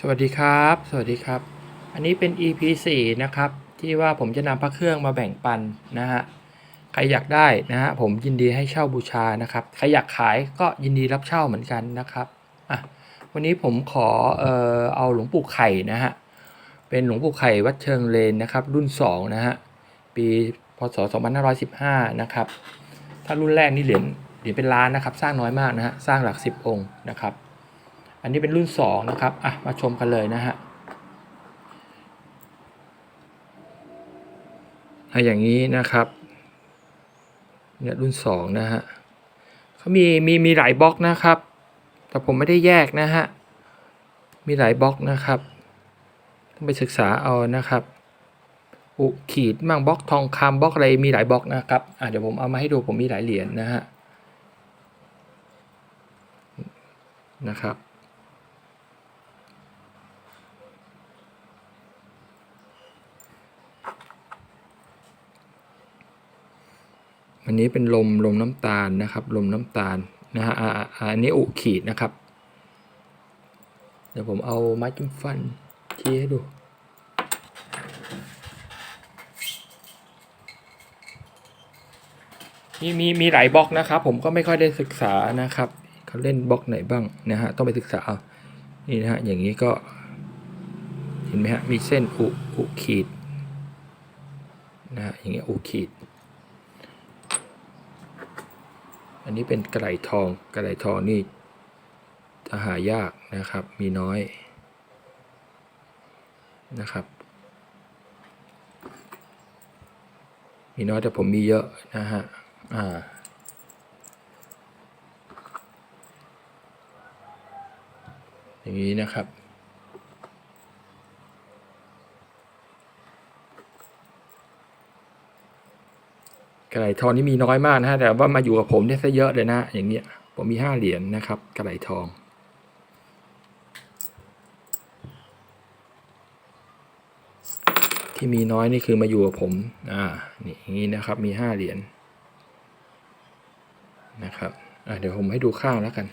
สวัสดีครับ สวัสดีครับ อันนี้เป็น EP 4นะครับ ที่ว่าผมจะนำพระเครื่องมาแบ่งปันนะฮะ ใครอยากได้นะฮะผมยินดีให้เช่าบูชานะครับ ใครอยากขายก็ยินดีรับเช่าเหมือนกันนะครับอะวันนี้ผมขอเอ่อเอาหลวงปู่ไข่นะฮะ เป็นหลวงปู่ไข่วัดเชิงเลนนะครับ รุ่น2นะฮะ ปีพศ 2515 นะครับ ถ้ารุ่นแรกนี่เหรียญเหรียญเป็นล้านนะครับ สร้างน้อยมากนะฮะ สร้างหลัก 10 องค์นะครับ อันนี้เป็นรุ่น 2 นะครับ อะ มาชมกันเลยนะฮะอะอย่างนี้นะครับเนี่ยรุ่น 2 นะฮะเขามีมีมีหลายบล็อกนะครับ แต่ผมไม่ได้แยกนะฮะ มีหลายบล็อกนะครับ ต้องไปศึกษาเอานะครับ อุขีดมั่งบล็อกทองคำบล็อกอะไรมีหลายบล็อกนะครับ อะเดี๋ยวผมเอามาให้ดูผมมีหลายเหรียญนะฮะนะครับ อันนี้เป็นลมลมน้ำตาลนะครับ ลมน้ำตาลนะฮะอันนี้อุขีดนะครับ เดี๋ยวผมเอาไม้จิ้มฟันชี้ให้ดูมีมีมีหลายบล็อกนะครับ ผมก็ไม่ค่อยได้ศึกษานะครับเขาเล่นบล็อกไหนบ้างนะฮะต้องไปศึกษาเอานี่นะฮะอย่างนี้ก็ เห็นไหมฮะมีเส้นอุอุขีดนะฮะอย่างเงี้ยอุขีด อันนี้เป็นกระไหลทองกระไหลทองนี่จะหายากนะครับ มีน้อยนะครับ มีน้อยแต่ผมมีเยอะนะฮะอ่าอย่างนี้นะครับ กระไหลทองนี่มีน้อยมากนะฮะแต่ว่ามาอยู่กับผมเนี่ยซะเยอะเลยนะ อย่างเงี้ยผมมีห้าเหรียญนะครับ กระไหลทอง ที่มีน้อยนี่คือมาอยู่กับผมอ่านี่อย่างนี้นะครับมีห้าเหรียญนะครับอ่าเดี๋ยวผมให้ดูข้าวแล้วกัน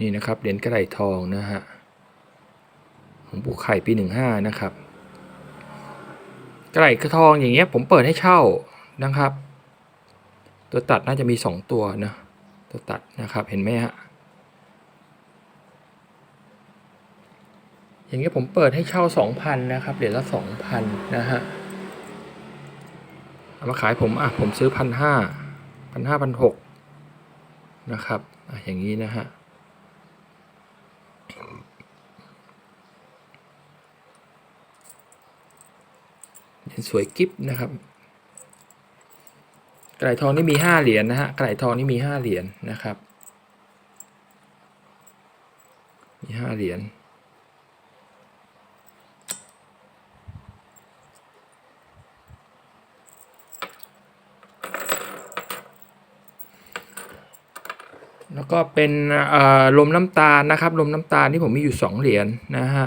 นี่นะครับเหรียญกระไหลทองนะฮะของปู่ไข่ปีหนึ่งห้านะครับ กระไหลกระทองอย่างเงี้ยผมเปิดให้เช่านะครับ ตัวตัดน่าจะมีสองตัวนะตัวตัดนะครับเห็นไหมฮะอย่างเงี้ยผมเปิดให้เช่าสองพันนะครับเหรียญละสองพันนะฮะเอามาขายผมอะผมซื้อพันห้าพันห้าพันหกนะครับอะอย่างนี้นะฮะ สวยกิฟนะครับกระไหลทองนี่มีห้าเหรียญนะฮะกระไหลทองนี่มีห้าเหรียญนะครับ มีห้าเหรียญ แล้วก็เป็นลมน้ำตาลนะครับ ลมน้ำตาลที่ผมมีอยู่สองเหรียญนะฮะ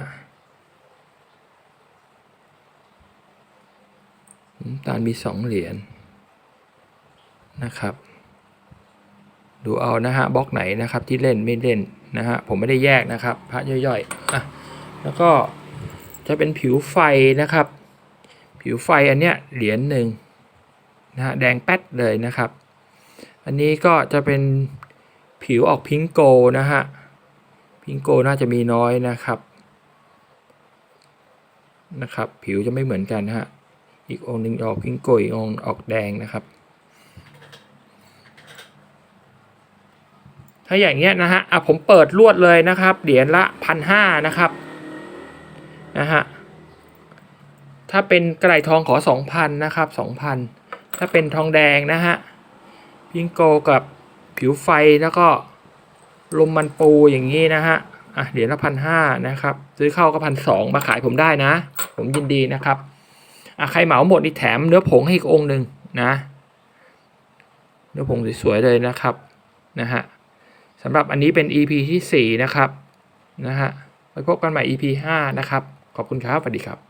น้ำตาลมีสองเหรียญนะครับ ดูเอานะฮะบล็อกไหนนะครับที่เล่นไม่เล่นนะฮะผมไม่ได้แยกนะครับพระย่อยๆอะแล้วก็จะเป็นผิวไฟนะครับ ผิวไฟอันเนี้ยเหรียญหนึ่งนะฮะแดงแป๊ดเลยนะครับ อันนี้ก็จะเป็น ผิวออกพิงโกนะฮะ พิงโกน่าจะมีน้อยนะครับนะครับ ผิวจะไม่เหมือนกันนะฮะ อีกองหนึ่งออกพิงโกอีกองออกแดงนะครับ ถ้าอย่างเงี้ยนะฮะอะผมเปิดลวดเลยนะครับ เหรียญละพันห้านะครับนะฮะถ้าเป็นกระไหลทองขอสองพันนะครับสองพันถ้าเป็นทองแดงนะฮะพิงโกกับ ผิวไฟแล้วก็ลมมันปูอย่างนี้นะฮะอะเหรียญละพันห้านะครับ ซื้อเข้าก็พันสองมาขายผมได้นะ ผมยินดีนะครับอะใครเหมาหมดนี่แถมเนื้อผงให้อีกองหนึ่งนะ เนื้อผงสวยๆเลยนะครับนะฮะสำหรับอันนี้เป็น EP ที่ 4 นะครับนะฮะไว้พบกันใหม่ EP 5 นะครับ ขอบคุณครับสวัสดีครับ